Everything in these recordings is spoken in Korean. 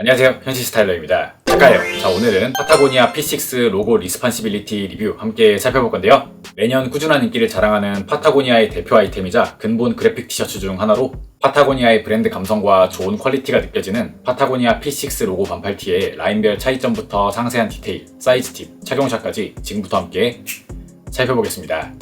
안녕하세요. 현실 스타일러입니다. 작가예요. 자 오늘은 파타고니아 P6 로고 리스판시빌리티 리뷰 함께 살펴볼 건데요. 매년 꾸준한 인기를 자랑하는 파타고니아의 대표 아이템이자 근본 그래픽 티셔츠 중 하나로 파타고니아의 브랜드 감성과 좋은 퀄리티가 느껴지는 파타고니아 P6 로고 반팔티의 라인별 차이점부터 상세한 디테일, 사이즈 팁, 착용샷까지 지금부터 함께 살펴보겠습니다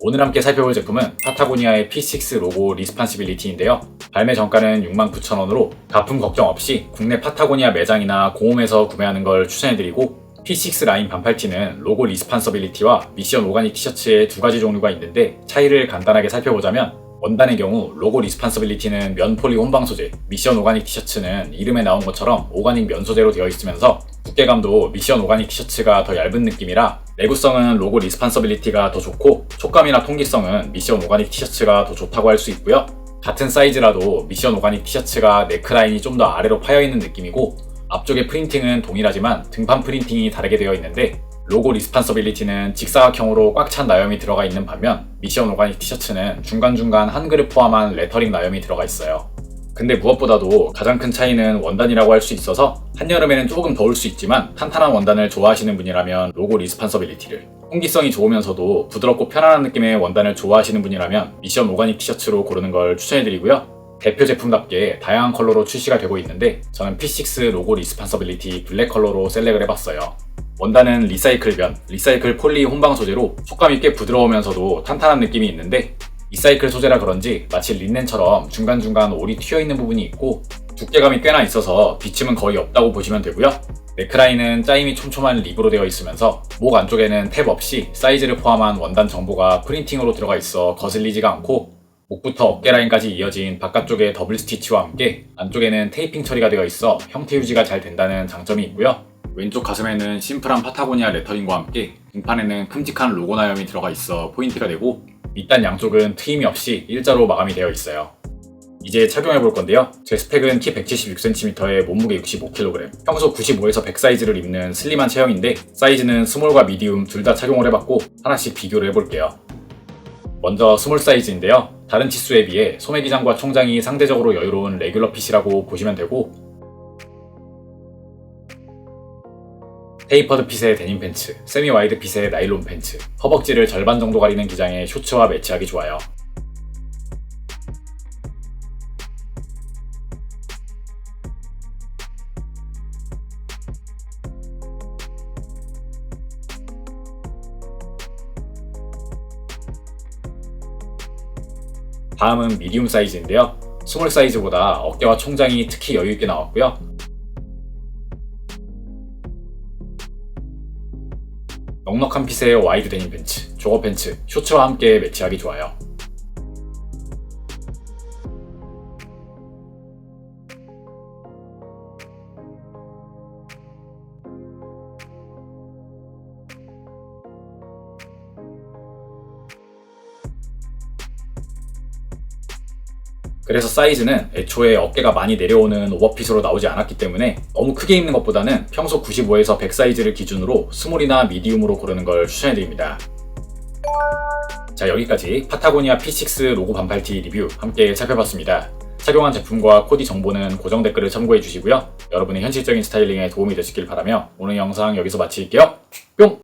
오늘 함께 살펴볼 제품은 파타고니아의 P6 로고 리스판시빌리티인데요. 발매 정가는 69,000원으로 가품 걱정 없이 국내 파타고니아 매장이나 공홈에서 구매하는 걸 추천해드리고 P6 라인 반팔티는 로고 리스판서빌리티와 미션 오가닉 티셔츠의 두 가지 종류가 있는데 차이를 간단하게 살펴보자면 원단의 경우 로고 리스판서빌리티는 면 폴리 혼방 소재, 미션 오가닉 티셔츠는 이름에 나온 것처럼 오가닉 면 소재로 되어 있으면서 두께감도 미션 오가닉 티셔츠가 더 얇은 느낌이라 내구성은 로고 리스판서빌리티가 더 좋고 촉감이나 통기성은 미션 오가닉 티셔츠가 더 좋다고 할 수 있고요. 같은 사이즈라도 미션 오가닉 티셔츠가 네크라인이 좀 더 아래로 파여 있는 느낌이고 앞쪽의 프린팅은 동일하지만 등판 프린팅이 다르게 되어 있는데 로고 리스판서빌리티는 직사각형으로 꽉 찬 나염이 들어가 있는 반면 미션 오가닉 티셔츠는 중간중간 한글을 포함한 레터링 나염이 들어가 있어요. 근데 무엇보다도 가장 큰 차이는 원단이라고 할 수 있어서 한여름에는 조금 더울 수 있지만 탄탄한 원단을 좋아하시는 분이라면 로고 리스판서빌리티를 통기성이 좋으면서도 부드럽고 편안한 느낌의 원단을 좋아하시는 분이라면 미션 오가닉 티셔츠로 고르는 걸 추천해드리고요. 대표 제품답게 다양한 컬러로 출시가 되고 있는데 저는 P6 로고 리스판서빌리티 블랙 컬러로 셀렉을 해봤어요. 원단은 리사이클 면, 리사이클 폴리 혼방 소재로 촉감이 꽤 부드러우면서도 탄탄한 느낌이 있는데 리사이클 소재라 그런지 마치 린넨처럼 중간중간 올이 튀어있는 부분이 있고 두께감이 꽤나 있어서 비침은 거의 없다고 보시면 되고요. 네크라인은 짜임이 촘촘한 립으로 되어 있으면서 목 안쪽에는 탭 없이 사이즈를 포함한 원단 정보가 프린팅으로 들어가 있어 거슬리지가 않고 목부터 어깨 라인까지 이어진 바깥쪽의 더블 스티치와 함께 안쪽에는 테이핑 처리가 되어 있어 형태 유지가 잘 된다는 장점이 있고요. 왼쪽 가슴에는 심플한 파타고니아 레터링과 함께 등판에는 큼직한 로고 나염이 들어가 있어 포인트가 되고 밑단 양쪽은 트임이 없이 일자로 마감이 되어 있어요. 이제 착용해 볼 건데요. 제 스펙은 키 176cm에 몸무게 65kg, 평소 95에서 100 사이즈를 입는 슬림한 체형인데 사이즈는 스몰과 미디움 둘 다 착용을 해봤고 하나씩 비교를 해볼게요. 먼저 스몰 사이즈인데요. 다른 치수에 비해 소매 기장과 총장이 상대적으로 여유로운 레귤러 핏이라고 보시면 되고 테이퍼드 핏의 데님 팬츠, 세미 와이드 핏의 나일론 팬츠, 허벅지를 절반 정도 가리는 기장의 쇼츠와 매치하기 좋아요. 다음은 미디움 사이즈인데요. 스몰 사이즈보다 어깨와 총장이 특히 여유있게 나왔고요. 넉넉한 핏의 와이드 데님 팬츠, 조거 팬츠, 쇼츠와 함께 매치하기 좋아요. 그래서 사이즈는 애초에 어깨가 많이 내려오는 오버핏으로 나오지 않았기 때문에 너무 크게 입는 것보다는 평소 95에서 100 사이즈를 기준으로 스몰이나 미디움으로 고르는 걸 추천해드립니다. 자 여기까지 파타고니아 P6 로고 반팔티 리뷰 함께 살펴봤습니다. 착용한 제품과 코디 정보는 고정 댓글을 참고해 주시고요. 여러분의 현실적인 스타일링에 도움이 되시길 바라며 오늘 영상 여기서 마칠게요. 뿅!